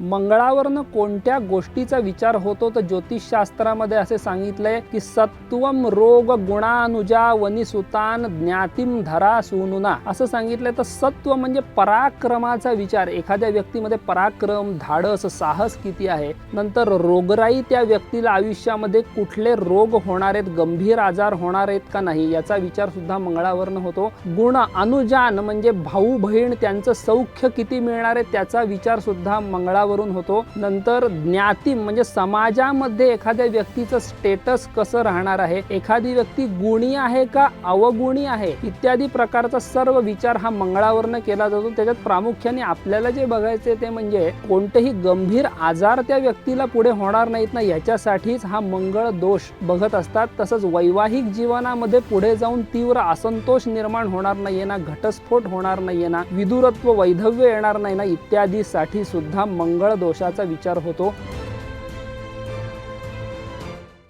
मंगळावरनं कोणत्या गोष्टीचा विचार होतो तर ज्योतिषशास्त्रामध्ये असे सांगितलंय की सत्वम रोग गुणानुजा वनिसुतान ज्ञातिम धरा सुनुना. असं सांगितलंय तर सत्व म्हणजे पराक्रमाचा विचार. एखाद्या व्यक्तीमध्ये पराक्रम धाडस साहस किती आहे? नंतर रोगराई त्या व्यक्तीला आयुष्यामध्ये कुठले रोग होणार आहेत गंभीर आजार होणार आहेत का नाही याचा विचार सुद्धा मंगळावरनं होतो. गुण अनुजान म्हणजे भाऊ बहीण त्यांचं सौख्य किती मिळणार आहे त्याचा विचार सुद्धा मंगळावरून होतो. नंतर ज्ञाती म्हणजे समाजामध्ये एखाद्या व्यक्तीचं स्टेटस कसं राहणार आहे? एखादी व्यक्ती गुणी आहे का अवगुणी आहे? इत्यादी प्रकारचा सर्व विचार हा मंगळावरनं केला जातो. त्याच्यात प्रामुख्याने आपल्याला जे बघायचे ते म्हणजे कोणतेही गंभीर आजार त्या व्यक्तीला पुढे होणार नाहीत ना. याच्यासाठीच हा मंगळ दोष बघत असतात. तसंच वैवाहिक जीवनामध्ये पुढे जाऊन तीव्र असंतोष निर्माण होणार नाहीये ना. घटस्फोट होणार नाहीये ना. विदुरत्व वैधव्य येणार नाही ना. इत्यादी साठी सुद्धा मंगळ दोषाचा विचार होतो.